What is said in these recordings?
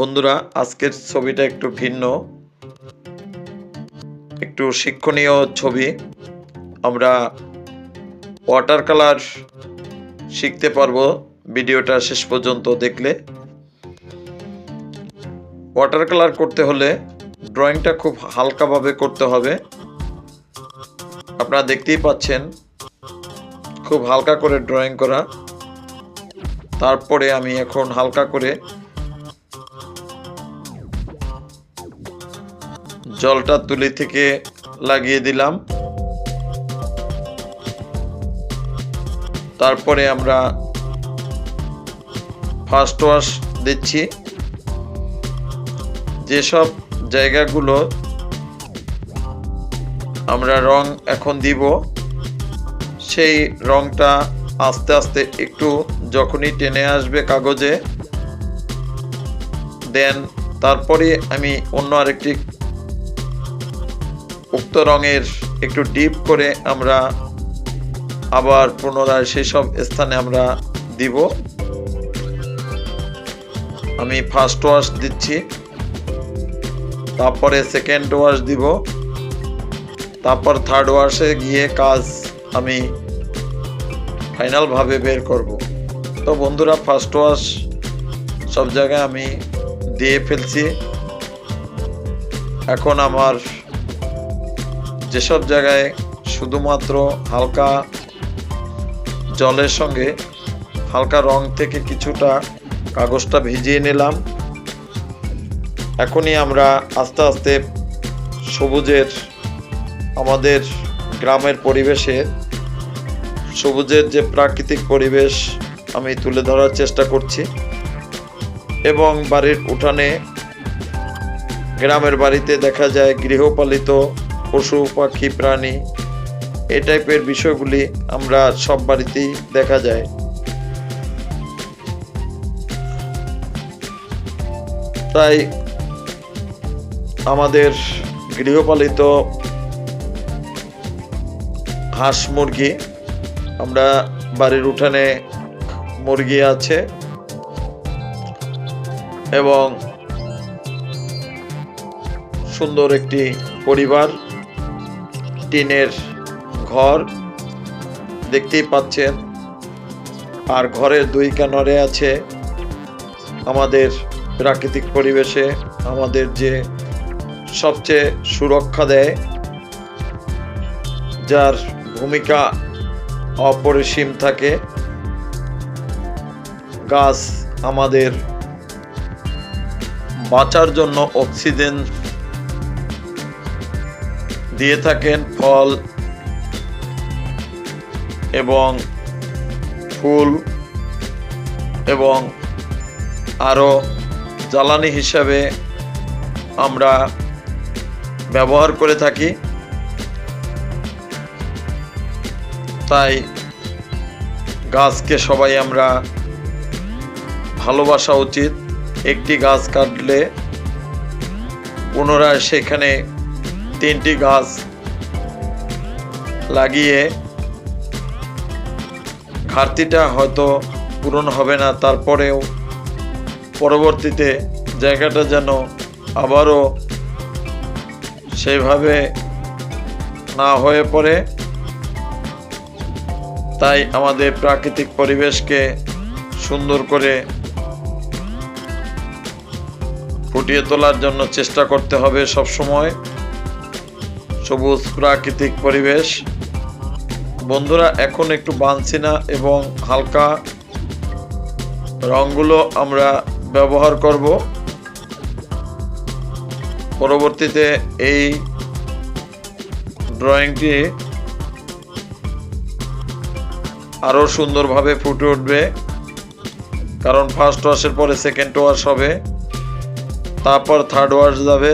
বন্ধুরা, আজকের ছবিটা একটু ভিন্ন। একটু শিক্ষণীয় ছবি। আমরা ওয়াটার কালার শিখতে পারব ভিডিওটা শেষ পর্যন্ত দেখলে। ওয়াটার কালার করতে হলে ড্রয়িংটা খুব হালকাভাবে করতে হবে। আপনারা দেখতেই পাচ্ছেন, খুব হালকা করে ড্রয়িং করা। তারপরে আমি এখন হালকা করে জলটা তুলি থেকে লাগিয়ে দিলাম। তারপরে আমরা ফার্স্ট ওয়াশ দিচ্ছি। যেসব জায়গাগুলো আমরা রং এখন দিব, সেই রংটা আস্তে আস্তে একটু যখনই টেনে আসবে কাগজে, দেন তারপরে আমি অন্য আরেকটি উক্ত রঙের একটু ডিপ করে আমরা আবার পুনরায় সেই সব স্থানে আমরা দিব। আমি ফার্স্ট ওয়াশ দিচ্ছি, তারপরে সেকেন্ড ওয়াশ দিব, তারপর থার্ড ওয়াশে গিয়ে কাজ আমি ফাইনালভাবে বের করব। তো বন্ধুরা ফার্স্ট ওয়াশ সব জায়গায় আমি দিয়ে ফেলছি। এখন আমার যেসব জায়গায় শুধুমাত্র হালকা জলের সঙ্গে হালকা রং থেকে কিছুটা কাগজটা ভিজিয়ে নিলাম। এখনই আমরা আস্তে আস্তে সবুজের আমাদের গ্রামের পরিবেশে সবুজের যে প্রাকৃতিক পরিবেশ আমি তুলে ধরার চেষ্টা করছি এবং বাড়ির উঠানে গ্রামের বাড়িতে দেখা যায় গৃহপালিত পশু, পাখি, প্রাণী এই টাইপের বিষয়গুলি আমরা সব বাড়িতেই দেখা যায়। তাই আমাদের গৃহপালিত হাঁস মুরগি আমরা বাড়ির উঠানে মুরগি আছে এবং সুন্দর একটি পরিবার টিনের ঘর দেখতেই পাচ্ছেন। আর ঘরের দুই কানরে আছে আমাদের প্রাকৃতিক পরিবেশে, আমাদের যে সবচেয়ে সুরক্ষা দেয়, যার ভূমিকা অপরিসীম থাকে। গাছ আমাদের বাঁচার জন্য অক্সিজেন দিয়ে থাকেন ফল এবং ফুল এবং আরও জ্বালানি হিসাবে আমরা ব্যবহার করে থাকি। তাই গাছকে সবাই আমরা ভালোবাসা উচিত। একটি গাছ কাটলে পুনরায় সেখানে তিনটি গাছ লাগিয়ে ঘাটতিটা হয়তো পূরণ হবে না, তারপরেও পরবর্তীতে জায়গাটা যেন আবারও সেইভাবে না হয়ে পড়ে। তাই আমাদের প্রাকৃতিক পরিবেশকে সুন্দর করে ফুটিয়ে তোলার জন্য চেষ্টা করতে হবে সব সময় সবুজ প্রাকৃতিক পরিবেশ। বন্ধুরা, এখন একটু বানছিনা এবং হালকা রঙগুলো আমরা ব্যবহার করব। পরবর্তীতে এই ড্রয়িংটি আরও সুন্দরভাবে ফুটে উঠবে। কারণ ফার্স্ট ওয়াশের পরে সেকেন্ড ওয়াশ হবে, তারপর থার্ড ওয়াশ যাবে।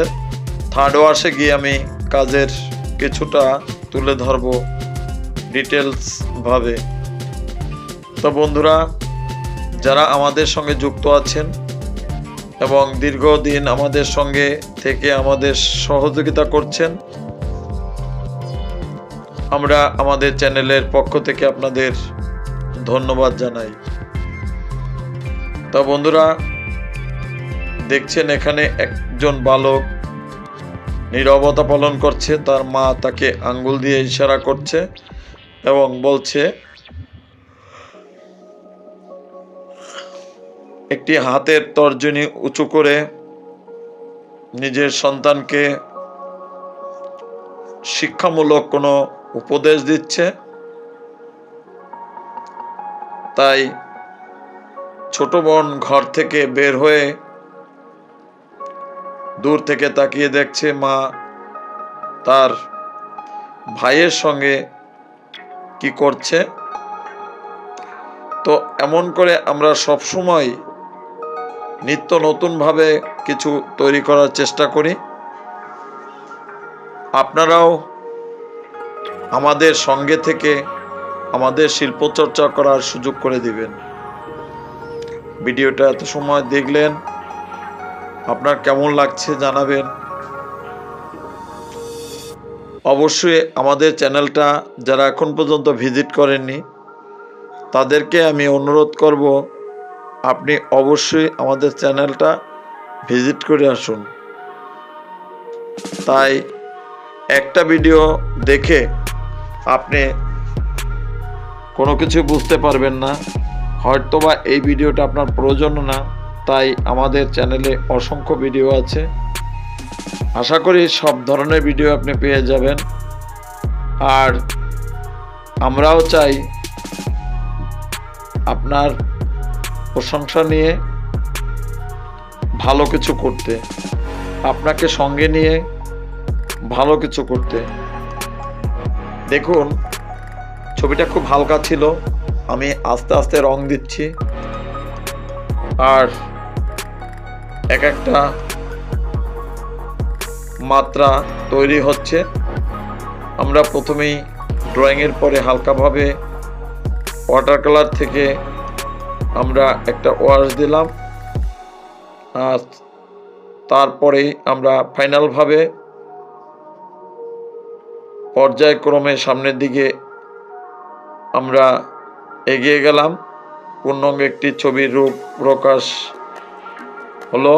থার্ড ওয়াশে গিয়ে আমি কাজের কিছুটা তুলে ধরবো ডিটেলস ভাবে। তো বন্ধুরা, যারা আমাদের সঙ্গে যুক্ত আছেন এবং দীর্ঘদিন আমাদের সঙ্গে থেকে আমাদের সহযোগিতা করছেন, আমরা আমাদের চ্যানেলের পক্ষ থেকে আপনাদের ধন্যবাদ জানাই। তো বন্ধুরা, দেখছেন এখানে একজন বালক নীরবতা পালন করছে, তার মা তাকে আঙ্গুল দিয়ে ইশারা করছে এবং বলছে, একটি হাতের তর্জনী উঁচু করে নিজের সন্তানকে শিক্ষামূলক কোনো উপদেশ দিচ্ছে। তাই ছোট বোন ঘর থেকে বের হয়ে দূর থেকে তাকিয়ে দেখছে মা তার ভাইয়ের সঙ্গে কি করছে। তো এমন করে আমরা সব সময় নিত্য নতুনভাবে কিছু তৈরি করার চেষ্টা করি। আপনারাও আমাদের সঙ্গে থেকে আমাদের শিল্পচর্চা করার সুযোগ করে দিবেন। ভিডিওটা এত সময় দেখলেন আপনার কেমন লাগছে জানাবেন। অবশ্যই আমাদের চ্যানেলটা যারা এখন পর্যন্ত ভিজিট করেননি, তাদেরকে আমি অনুরোধ করব, আপনি অবশ্যই আমাদের চ্যানেলটা ভিজিট করে আসুন। তাই একটা ভিডিও দেখে আপনি কোনো কিছু বুঝতে পারবেন না, হয়তোবা এই ভিডিওটা আপনার প্রয়োজন না। তাই আমাদের চ্যানেলে অসংখ্য ভিডিও আছে। আশা করি সব ধরনের ভিডিও আপনি পেয়ে যাবেন। আর আমরাও চাই আপনার প্রশংসা নিয়ে ভালো কিছু করতে, আপনাকে সঙ্গে নিয়ে ভালো কিছু করতে। দেখুন, ছবিটা খুব হালকা ছিল, আমি আস্তে আস্তে রং দিচ্ছি। আর এক একটা মাত্রা তৈরি হচ্ছে। আমরা প্রথমেই ড্রয়িংয়ের পরে হালকাভাবে ওয়াটার কালার থেকে আমরা একটা ওয়াশ দিলাম। আর তারপরেই আমরা ফাইনালভাবে পর্যায়ক্রমে সামনের দিকে আমরা এগিয়ে গেলাম। পূর্ণাঙ্গ একটি ছবির রূপ প্রকাশ হলো,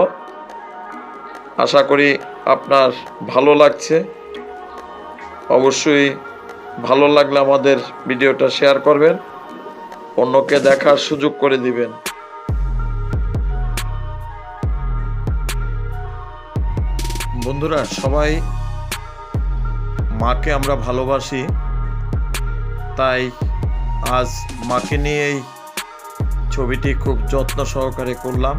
আশা করি আপনার ভালো লাগছে। অবশ্যই ভালো লাগলে আমাদের ভিডিওটা শেয়ার করবেন, অন্যকে দেখার সুযোগ করে দিবেন। বন্ধুরা, সবাই মাকে আমরা ভালোবাসি, তাই আজ মাকে নিয়েই ছবিটি খুব যত্ন সহকারে করলাম।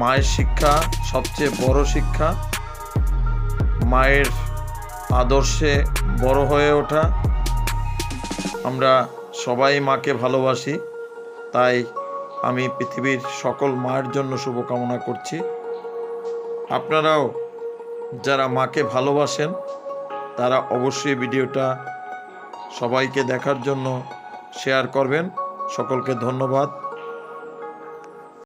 মায়ের শিক্ষা, সবচেয়ে বড় শিক্ষা, মায়ের আদর্শে বড় হয়ে ওঠা। আমরা সবাই মাকে ভালোবাসি, তাই আমি পৃথিবীর সকল মায়ের জন্য শুভকামনা করছি। আপনারাও যারা মাকে ভালোবাসেন, তারা অবশ্যই ভিডিওটা সবাইকে দেখার জন্য শেয়ার করবেন। সকলকে ধন্যবাদ।